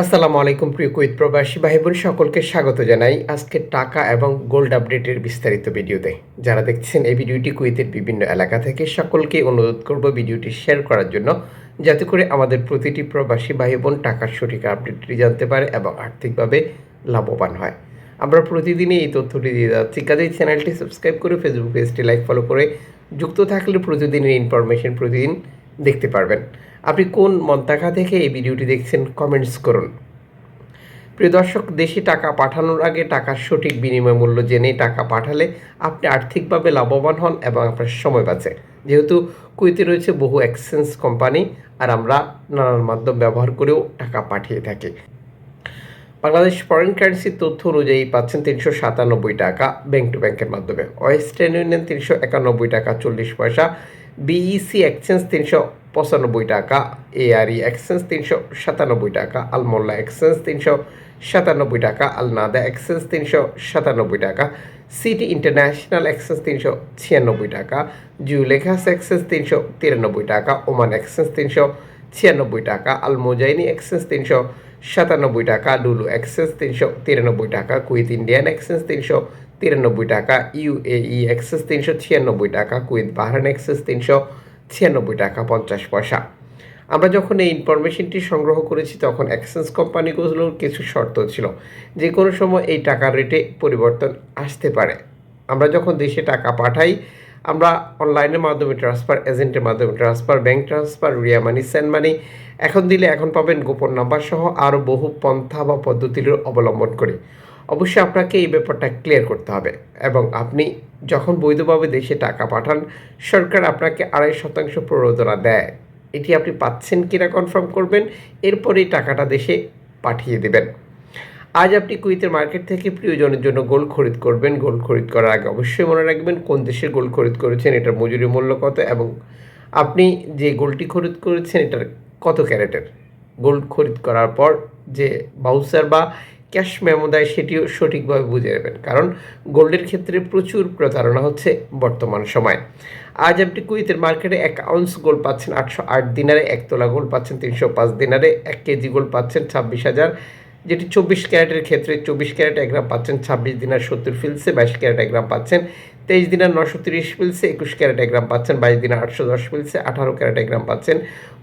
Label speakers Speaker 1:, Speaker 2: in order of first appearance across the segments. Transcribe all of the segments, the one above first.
Speaker 1: আসসালামু আলাইকুম, প্রিয় কুইত প্রবাসী ভাই বোন সকলকে স্বাগত জানাই আজকে টাকা এবং গোল্ড আপডেটের বিস্তারিত ভিডিওতে। যারা দেখছেন এই ভিডিওটি কুইতের বিভিন্ন এলাকা থেকে, সকলকে অনুরোধ করব ভিডিওটি শেয়ার করার জন্য, যাতে করে আমাদের প্রতিটি প্রবাসী ভাই বোন টাকার সঠিক আপডেটটি জানতে পারে এবং আর্থিকভাবে লাভবান হয়। আমরা প্রতিদিনই এই তথ্যটি দিয়ে যাচ্ছি। কাজেই চ্যানেলটি সাবস্ক্রাইব করে ফেসবুক পেজটি লাইক ফলো করে যুক্ত থাকলে প্রতিদিনের ইনফরমেশন প্রতিদিন দেখতে পারবেন। আপনি কোন মন্তাকা থেকে এই ভিডিওটি দেখছেন কমেন্টস করুন। প্রিয় দর্শক, দেশে টাকা পাঠানোর আগে টাকার সঠিক বিনিময় মূল্য জেনে টাকা পাঠালে আপনি আর্থিকভাবে লাভবান হন এবং আপনার সময় বাঁচে। যেহেতু কুইতে রয়েছে বহু এক্সচেঞ্জ কোম্পানি, আর আমরা নানান মাধ্যম ব্যবহার করেও টাকা পাঠিয়ে থাকি। বাংলাদেশ ফরেন কারেন্সির তথ্য অনুযায়ী পাচ্ছেন তিনশো সাতানব্বই টাকা ব্যাংক টু ব্যাংকের মাধ্যমে। ওয়েস্টার্ন ইউনিয়ন তিনশো একানব্বই টাকা চল্লিশ পয়সা, বিইসি এক্সচেঞ্জ তিনশো পঁচানব্বই টাকা এআরই এক্সচেঞ্জ তিনশো সাতানব্বই টাকা আলমোল্লা এক্সচেঞ্জ তিনশো সাতানব্বই টাকা আলনাদা এক্সচেঞ্জ তিনশো সাতানব্বই টাকা সিটি ইন্টারন্যাশনাল এক্সচেঞ্জ তিনশো ছিয়ানব্বই টাকা জুলেখাস এক্সচেঞ্জ তিনশো তিরানব্বই টাকা ওমান এক্সচেঞ্জ তিনশো ছিয়ানব্বই টাকা আল মোজাইনি এক্সচেঞ্জ তিনশো সাতানব্বই টাকা লুলু এক্সচেঞ্জ তিনশো তিরানব্বই টাকা কুইত ইন্ডিয়ান এক্সচেঞ্জ তিনশো তিরানব্বই টাকা ইউএই এক্সচেঞ্জ তিনশো ছিয়ানব্বই টাকা কুইত বাহরান এক্সচেঞ্জ তিনশো ছিয়ানব্বই টাকা পঞ্চাশ পয়সা। আমরা যখন এই ইনফরমেশনটি সংগ্রহ করেছি, তখন এক্সচেঞ্জ কোম্পানিগুলোর কিছু শর্ত ছিল। যে কোনো সময় এই টাকার রেটে পরিবর্তন আসতে পারে। আমরা যখন দেশে টাকা পাঠাই, আমরা অনলাইনের মাধ্যমে ট্রান্সফার এজেন্টের মাধ্যমে transfer bank transfer Ria money send money এখন দিলে এখন পাবেন গোপন নাম্বার সহ আরও বহু পন্থা বা পদ্ধতির অবলম্বন করে। অবশ্যই আপনাকে এই ব্যাপারটা ক্লিয়ার করতে হবে এবং আপনি যখন বৈধভাবে দেশে টাকা পাঠান, সরকার আপনাকে আড়াই শতাংশ প্ররোদনা দেয়। এটি আপনি পাচ্ছেন কিনা কনফার্ম করবেন, এরপরেই টাকাটা দেশে পাঠিয়ে দেবেন। আজ আপনি কুইতের মার্কেট থেকে প্রিয়জনের জন্য গোল খরিদ করবেন। গোল খরিদ করার আগে অবশ্যই মনে রাখবেন, কোন দেশের গোল খরিদ করেছেন, এটার মজুরি মূল্য কত এবং আপনি যে গোলটি খরিদ করেছেন, এটার কত ক্যারেটের? গোল্ড খরিদ করার পর যে বাউসার বা ক্যাশ মেমো দেয় সেটিও সঠিকভাবে বুঝে নেবেন। কারণ গোল্ডের ক্ষেত্রে প্রচুর প্রতারণা হচ্ছে বর্তমান সময়। আজ আপনি কুইতের মার্কেটে এক আউন্স গোল্ড পাচ্ছেন আটশো আট দিনারে, এক তোলা গোল্ড পাচ্ছেন তিনশো পাঁচ দিনারে, এক কেজি গোল্ড পাচ্ছেন ছাব্বিশ হাজার যেটি চব্বিশ ক্যারেটের ক্ষেত্রে চব্বিশ ক্যারেট এক গ্রাম পাচ্ছেন, ছাব্বিশ দিনার সত্তর ফিলসে বাইশ ক্যারেট এক গ্রাম পাচ্ছেন, তেইশ দিনার নশো তিরিশ ফিলসে একুশ ক্যারেট এক গ্রাম পাচ্ছেন, বাইশ দিনার আটশো দশ ফিলসে আঠারো ক্যারেট এক গ্রাম পাচ্ছেন,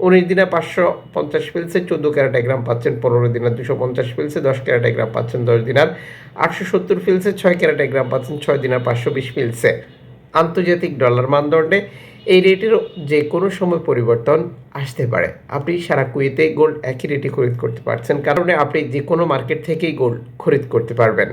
Speaker 1: উনিশ দিনার পাঁচশো পঞ্চাশ ফিলসে চোদ্দ ক্যারেট এক গ্রাম পাচ্ছেন, পনেরো দিনার দুশো পঞ্চাশ ফিলসে দশ ক্যারেট এক গ্রাম পাচ্ছেন, দশ দিনার আটশো সত্তর ফিলসে ছয় ক্যারেট এক গ্রাম পাচ্ছেন, ছয় দিনার পাঁচশো বিশ ফিলসে। আন্তর্জাতিক ডলার মানদণ্ডে এই রেটের যে কোনো সময় পরিবর্তন আসতে পারে। আপনি সারা কুয়েতে গোল্ড একই রেটে খরিদ করতে পারছেন। কারণে আপনি যে কোনো মার্কেট থেকেই গোল্ড খরিদ করতে পারবেন।